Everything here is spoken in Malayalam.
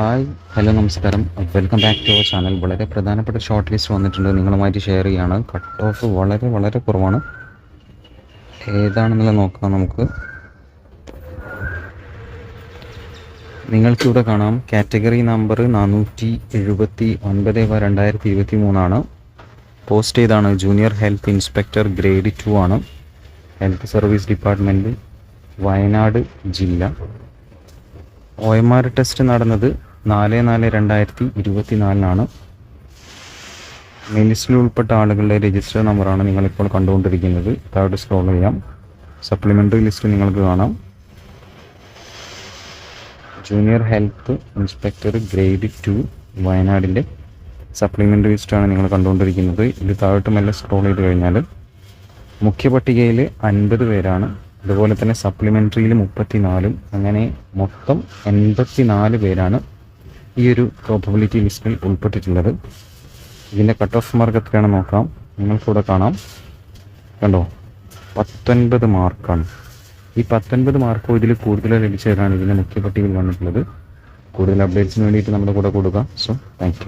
ഹായ് ഹലോ നമസ്കാരം. Welcome back to our channel വളരെ പ്രധാനപ്പെട്ട ഷോർട്ട് ലിസ്റ്റ് വന്നിട്ടുണ്ട്. നിങ്ങളുമായിട്ട് ഷെയർ ചെയ്യാണ്. കട്ട് ഓഫ് വളരെ വളരെ കുറവാണ്. ഏതാണെന്നുള്ള നോക്കാം നമുക്ക്. നിങ്ങൾക്കിവിടെ കാണാം. കാറ്റഗറി നമ്പർ നാനൂറ്റി എഴുപത്തി ഒൻപത് രണ്ടായിരത്തി ഇരുപത്തി മൂന്നാണ് പോസ്റ്റ് ചെയ്താണ്. Junior health inspector grade two ആണ്. ഹെൽത്ത് സർവീസ് ഡിപ്പാർട്ട്മെന്റ് വയനാട് ജില്ല. ഒ എം ആർ ടെസ്റ്റ് നടന്നത് നാല് നാല് രണ്ടായിരത്തി ഇരുപത്തി നാലിനാണ് ലിസ്റ്റിൽ ഉൾപ്പെട്ട ആളുകളുടെ രജിസ്റ്റർ നമ്പറാണ് നിങ്ങളിപ്പോൾ കണ്ടുകൊണ്ടിരിക്കുന്നത്. താഴോട്ട് സ്ക്രോൾ ചെയ്യാം. സപ്ലിമെന്ററി ലിസ്റ്റ് നിങ്ങൾക്ക് കാണാം. Junior health inspector grade two വയനാടിന്റെ സപ്ലിമെന്ററി ലിസ്റ്റാണ് നിങ്ങൾ കണ്ടുകൊണ്ടിരിക്കുന്നത്. ഇത് താഴോട്ട് മെല്ലെ സ്ക്രോൾ ചെയ്ത് കഴിഞ്ഞാൽ മുഖ്യ പട്ടികയിൽ അൻപത് പേരാണ്. അതുപോലെ തന്നെ സപ്ലിമെന്ററിയിൽ മുപ്പത്തിനാലും അങ്ങനെ മൊത്തം എൺപത്തി നാല് പേരാണ് ഈ ഒരു പ്രോബബിലിറ്റി ലിസ്റ്റിൽ ഉൾപ്പെട്ടിട്ടുള്ളത്. ഇതിന്റെ കട്ട് ഓഫ് മാർക്ക് എത്രയാണ് നോക്കാം. നിങ്ങൾക്കിവിടെ കാണാം. കണ്ടോ? പത്തൊൻപത് മാർക്കാണ് ഈ പത്തൊൻപത് മാർക്കോ ഇതിൽ കൂടുതൽ ലഭിച്ചവരാണ് ഇതിന്റെ മുഖ്യ പട്ടികയിൽ വന്നിട്ടുള്ളത്. കൂടുതൽ അപ്ഡേറ്റ്സിന് വേണ്ടിയിട്ട് നമ്മുടെ കൂടെ കൊടുക്കാം സോ താങ്ക്